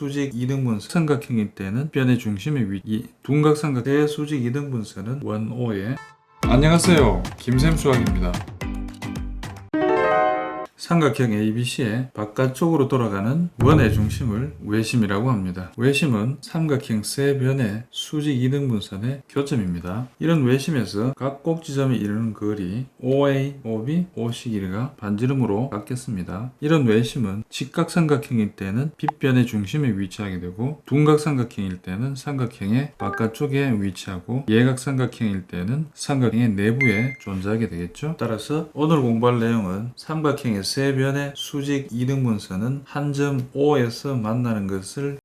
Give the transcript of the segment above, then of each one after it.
수직 이등분선 삼각형일 때는 변의 중심의 위, 이 둔각삼각 대수직 이등분선은 원 O에 안녕하세요. 김샘 수학입니다. 삼각형 ABC의 바깥쪽으로 돌아가는 원의 중심을 외심이라고 합니다. 외심은 삼각형 세 변의 수직 이등분선의 교점입니다. 이런 외심에서 각 꼭지점에 이르는 거리 OA, OB, OC 길이가 반지름으로 갖겠습니다. 이런 외심은 직각삼각형일 때는 빗변의 중심에 위치하게 되고 둔각삼각형일 때는 삼각형의 바깥쪽에 위치하고 예각삼각형일 때는 삼각형의 내부에 존재하게 되겠죠. 따라서 오늘 공부할 내용은 삼각형의 세 변의 수직 이등분선은 한 점 O에서 만나는 것을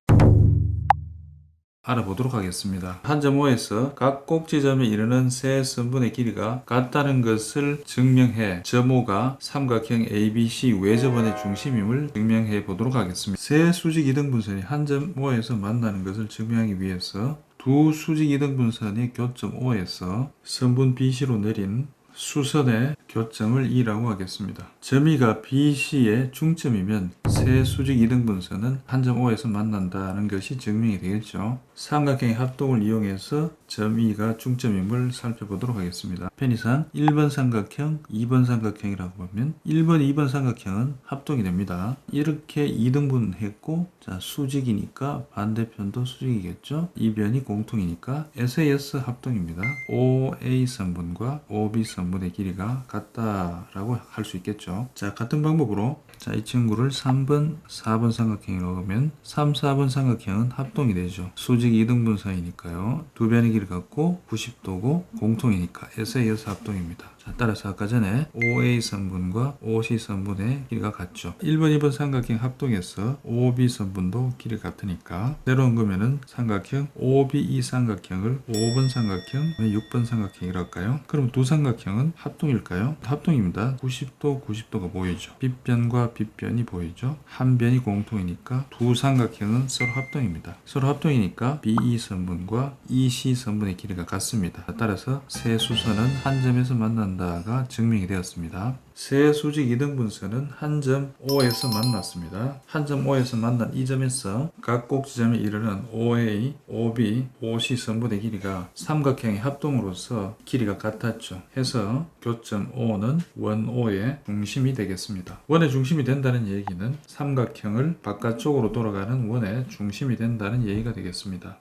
알아보도록 하겠습니다. 한점 O에서 각 꼭지점에 이르는 세 선분의 길이가 같다는 것을 증명해 점 O가 삼각형 ABC 외접원의 중심임을 증명해 보도록 하겠습니다. 세 수직 이등분선이 한점 O에서 만나는 것을 증명하기 위해서 두 수직 이등분선의 교점 O에서 선분 BC로 내린 수선의 교점을 E라고 하겠습니다. 점이가 BC의 중점이면 세 수직 이등분선은 한점 O에서 만난다는 것이 증명이 되겠죠. 삼각형의 합동을 이용해서 점 E가 중점임을 살펴보도록 하겠습니다. 편의상 1번 삼각형, 2번 삼각형이라고 보면 1번, 2번 삼각형은 합동이 됩니다. 이렇게 이등분했고 자 수직이니까 반대편도 수직이겠죠. 이 변이 공통이니까 SAS 합동입니다. OA 선분과 OB 선분 의 길이가 같다라고 할 수 있겠죠. 자 같은 방법으로 자 이 친구를 3번, 4번 삼각형이라고 하면 3, 4번 삼각형은 합동이 되죠. 수직 이등분 사이니까요. 두 변의 길이 같고 90도고 공통이니까 SAS 합동입니다. 자, 따라서 아까 전에 OA 선분과 OC 선분의 길이가 같죠. 1번, 2번 삼각형 합동해서 OB 선분도 길이 같으니까 내려온 거면은 삼각형 OBE 삼각형을 5번 삼각형, 6번 삼각형이라 할까요? 그럼 두 삼각형 은 합동일까요? 합동입니다. 90도, 90도가 보이죠. 빗변과 빗변이 보이죠. 한 변이 공통이니까 두 삼각형은 서로 합동입니다. 서로 합동이니까 BE 선분과 EC 선분의 길이가 같습니다. 따라서 세 수선은 한 점에서 만난다가 증명이 되었습니다. 세 수직 이등분선은 한점 O에서 만났습니다. 한점 O에서 만난 이 점에서 각 꼭지점에 이르는 OA, OB, OC 선분의 길이가 삼각형의 합동으로서 길이가 같았죠. 해서 교점 O는 원 O의 중심이 되겠습니다. 원의 중심이 된다는 얘기는 삼각형을 바깥쪽으로 돌아가는 원의 중심이 된다는 얘기가 되겠습니다.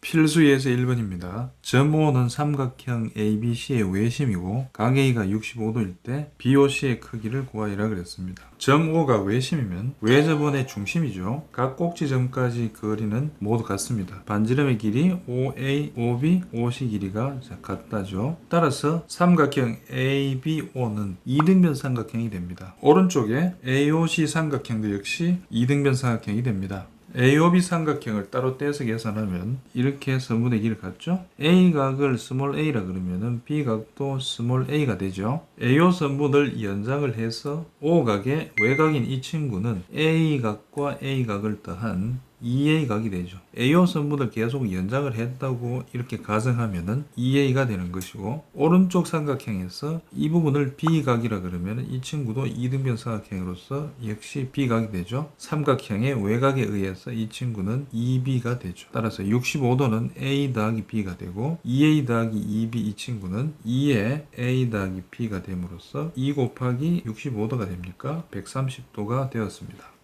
필수 예에서 1번입니다. 점 O는 삼각형 ABC의 외심이고 각 A가 65도일 때 BOC의 크기를 구하리라 그랬습니다. 점 O가 외심이면 외접원의 중심이죠. 각 꼭지점까지 거리는 모두 같습니다. 반지름의 길이 OA, OB, OC 길이가 같다죠. 따라서 삼각형 ABO는 이등변 삼각형이 됩니다. 오른쪽에 AOC 삼각형도 역시 이등변 삼각형이 됩니다. AOB 삼각형을 따로 떼서 계산하면 이렇게 선분의 길을 갖죠. A각을 스몰 a라 그러면은 B각도 스몰 a가 되죠. AO 선분을 연장을 해서 O각의 외각인 이 친구는 A각과 A각을 더한 2A각이 되죠. AO 선분을 계속 연장을 했다고 이렇게 가정하면은 2A가 되는 것이고 오른쪽 삼각형에서 이 부분을 B각이라 그러면 이 친구도 이등변 삼각형으로서 역시 B각이 되죠. 삼각형의 외곽에 의해서 이 친구는 2B가 되죠. 따라서 65도는 A 더하기 B가 되고 2A 더하기 2B 이 친구는 2의 A 더하기 B가 됨으로써 2 곱하기 65도가 됩니까? 130도가 되었습니다.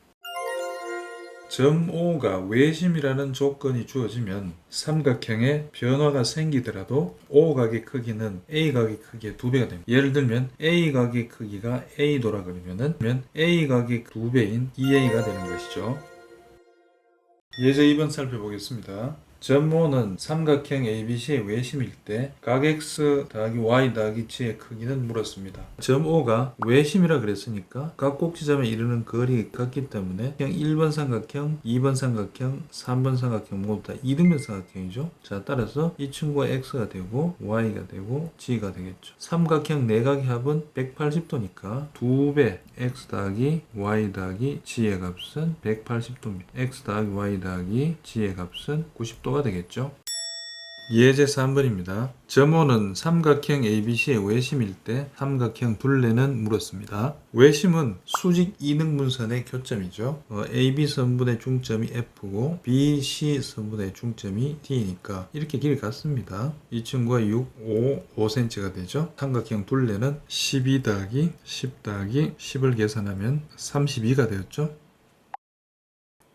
점 O가 외심이라는 조건이 주어지면 삼각형에 변화가 생기더라도 O각의 크기는 A각의 크기의 두 배가 됩니다. 예를 들면 A각의 크기가 A도라 그러면은 A각의 두 배인 2A가 되는 것이죠. 예제 2번 살펴보겠습니다. 점 O는 삼각형 ABC의 외심일 때 각 X 더하기 Y 더하기 G의 크기는 물었습니다. 점 O가 외심이라 그랬으니까 각 꼭지점에 이르는 거리가 같기 때문에 그냥 1번 삼각형, 2번 삼각형, 3번 삼각형 모두 다 이등변 삼각형이죠. 자 따라서 이 친구가 X가 되고 Y가 되고 G가 되겠죠. 삼각형 내각의 합은 180도니까 2배 X 더하기 Y 더하기 G의 값은 180도입니다. X 더하기 Y 더하기 G의 값은 90도가 되겠죠. 예제 3번입니다. 점호는 삼각형 ABC의 외심일 때 삼각형 둘레는 물었습니다. 외심은 수직 이등분선의 교점이죠. 어, AB 선분의 중점이 F고 BC 선분의 중점이 D니까 이렇게 길이 같습니다. 이 친구가 6, 5, 5cm가 되죠. 삼각형 둘레는 12 더하기 10 더하기 10을 계산하면 32가 되었죠.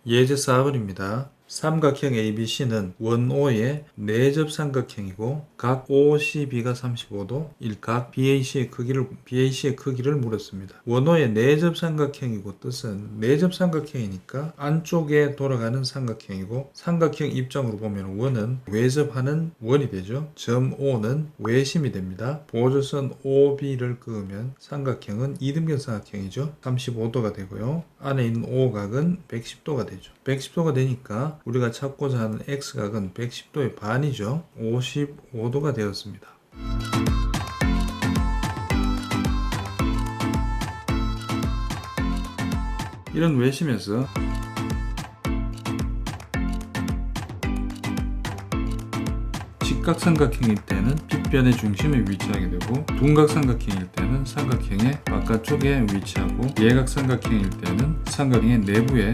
예제 4번입니다. 삼각형 ABC는 원O의 내접 삼각형이고 각 OCB가 35도, 일각 BAC의 크기를 BAC의 크기를 물었습니다. 원O의 내접 삼각형이고 뜻은 내접 삼각형이니까 안쪽에 돌아가는 삼각형이고 삼각형 입장으로 보면 원은 외접하는 원이 되죠. 점 O는 외심이 됩니다. 보조선 OB를 그으면 삼각형은 이등변 삼각형이죠. 35도가 되고요. 안에 있는 O각은 110도가 되죠. 110도가 되니까 우리가 찾고자 하는 X각은 110도의 반이죠. 55도가 되었습니다. 이런 외심에서 직각삼각형일 때는 빗변의 중심에 위치하게 되고 둔각삼각형일 때는 삼각형의 바깥쪽에 위치하고 예각삼각형일 때는 삼각형의 내부에